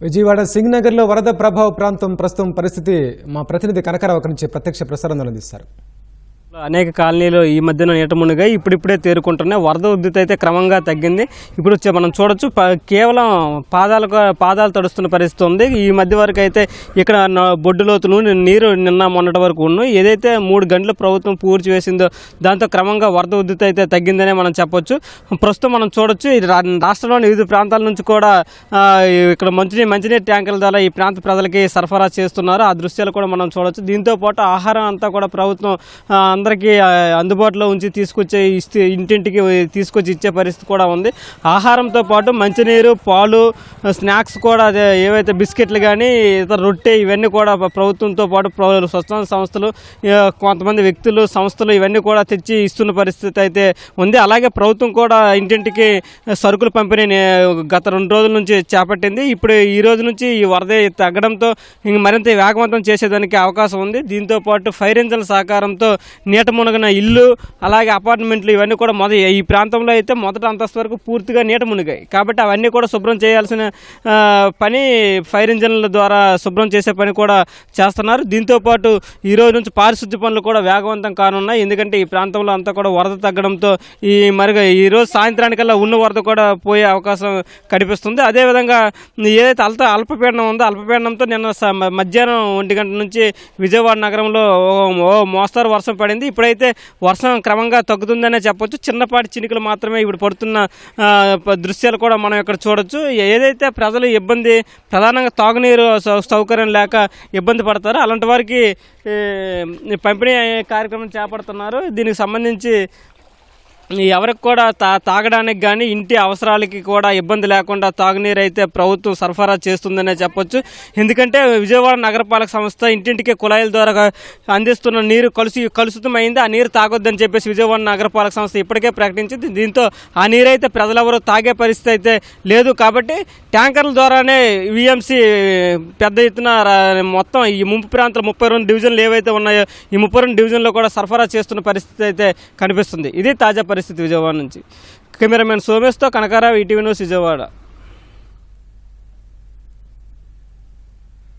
విజయవాడ సింగ్నగర్లో వరద ప్రభావ ప్రాంతం ప్రస్తుతం పరిస్థితి మా ప్రతినిధి కనకరావు నుంచి ప్రత్యక్ష ప్రసారం అందిస్తారు అనేక కాలనీలు ఈ మధ్యన నీటమునిగా ఇప్పుడిప్పుడే తేరుకుంటున్నాయి. వరద ఉద్ధృతి అయితే క్రమంగా తగ్గింది. ఇప్పుడు మనం చూడొచ్చు ప- కేవలం పాదాలకు పాదాలు తడుస్తున్న పరిస్థితి ఉంది. ఈ మధ్య వరకు అయితే ఇక్కడ న- బొడ్డు నీరు నిన్న మొన్నటి వరకు ఉన్నాయి ఏదైతే మూడు గంటలు ప్రభుత్వం పూర్తి వేసిందో దాంతో క్రమంగా వరద ఉద్ధృతి అయితే తగ్గిందనే మనం చెప్పొచ్చు. ప్రస్తుతం మనం చూడొచ్చు రాష్ట్రంలోని వివిధ ప్రాంతాల నుంచి కూడా ఇక్కడ మంచినీరు మంచినీరు ట్యాంకుల ద్వారా ఈ ప్రాంత ప్రజలకి సరఫరా చేస్తున్నారు. ఆ దృశ్యాలు కూడా మనం చూడొచ్చు. దీంతో పాటు ఆహారం అంతా కూడా ప్రభుత్వం అందరికీ అందుబాటులో ఉంచి తీసుకొచ్చే ఇస్తే ఇంటింటికి తీసుకొచ్చి ఇచ్చే పరిస్థితి కూడా ఉంది. ఆహారంతో పాటు మంచినీరు పాలు స్నాక్స్ కూడా అదే ఏవైతే బిస్కెట్లు కానీ ఇతర రొట్టె ఇవన్నీ కూడా ప్రభుత్వంతో పాటు స్వచ్ఛంద సంస్థలు కొంతమంది వ్యక్తులు సంస్థలు ఇవన్నీ కూడా తెచ్చి ఇస్తున్న పరిస్థితి అయితే ఉంది. అలాగే ప్రభుత్వం కూడా ఇంటింటికి సరుకులు పంపిణీని గత రెండు రోజుల నుంచి చేపట్టింది. ఇప్పుడు ఈ రోజు నుంచి ఈ వరద తగ్గడంతో మరింత వేగవంతం చేసేదానికి అవకాశం ఉంది. దీంతో పాటు ఫైర్ ఇంజన్ సహకారంతో నీట మునగన ఇల్లు అలాగే అపార్ట్మెంట్లు ఇవన్నీ కూడా మొద ఈ ప్రాంతంలో అయితే మొదట అంతస్తు వరకు పూర్తిగా నీట మునిగాయి. కాబట్టి అవన్నీ కూడా శుభ్రం చేయాల్సిన పని ఫైర్ ఇంజన్ల ద్వారా శుభ్రం చేసే పని కూడా చేస్తున్నారు. దీంతో పాటు ఈ రోజు నుంచి పారిశుద్ధ్య పనులు కూడా వేగవంతం కానున్నాయి. ఎందుకంటే ఈ ప్రాంతంలో అంతా కూడా వరద తగ్గడంతో ఈ మరుగ ఈరోజు సాయంత్రానికల్లా ఉన్న వరద కూడా పోయే అవకాశం కనిపిస్తుంది. అదేవిధంగా ఏదైతే అల్త అల్పపీడనం ఉందో అల్పపీడనంతో నిన్న మధ్యాహ్నం ఒంటి గంట నుంచి విజయవాడ నగరంలో ఓ- ఓ మోస్తారు వర్షం పడింది. ఇప్పుడైతే వర్షం క్రమంగా తగ్గుతుందనే చెప్పొచ్చు. చిన్నపాటి చినుకులు మాత్రమే ఇప్పుడు పడుతున్న దృశ్యాలు కూడా మనం ఇక్కడ చూడొచ్చు. ఏదైతే ప్రజలు ఇబ్బంది ప్రధానంగా తాగునీరు సౌ- సౌకర్యం లేక ఇబ్బంది పడతారో అలాంటి వారికి పంపిణీ కార్యక్రమం చేపడుతున్నారు. దీనికి సంబంధించి ఎవరికి కూడా తా తాగడానికి కానీ ఇంటి అవసరాలకి కూడా ఇబ్బంది లేకుండా తాగునీరు అయితే ప్రభుత్వం సరఫరా చేస్తుందనే చెప్పొచ్చు. ఎందుకంటే విజయవాడ నగరపాలక సంస్థ ఇంటింటికి కుళాయిల ద్వారా అందిస్తున్న నీరు కలుసు కలుషితమైంది. ఆ నీరు తాగొద్దని చెప్పేసి విజయవాడ నగరపాలక సంస్థ ఇప్పటికే ప్రకటించింది. దీంతో ఆ నీరు అయితే ప్రజలెవరూ తాగే పరిస్థితి అయితే లేదు కాబట్టి ట్యాంకర్ల ద్వారానే విఎంసి పెద్ద ఎత్తున మొత్తం ఈ ముంపు ప్రాంతాలు ముప్పై రెండు డివిజన్లు ఏవైతే ఉన్నాయో ఈ ముప్పై రెండు డివిజన్లో కూడా సరఫరా చేస్తున్న పరిస్థితి అయితే కనిపిస్తుంది. ఇది తాజా పరిస్థితి విజయవాడ నుంచి. కెమెరామెన్ సోమేష్తో కనకారావు ఈటీవీ న్యూస్ విజయవాడ.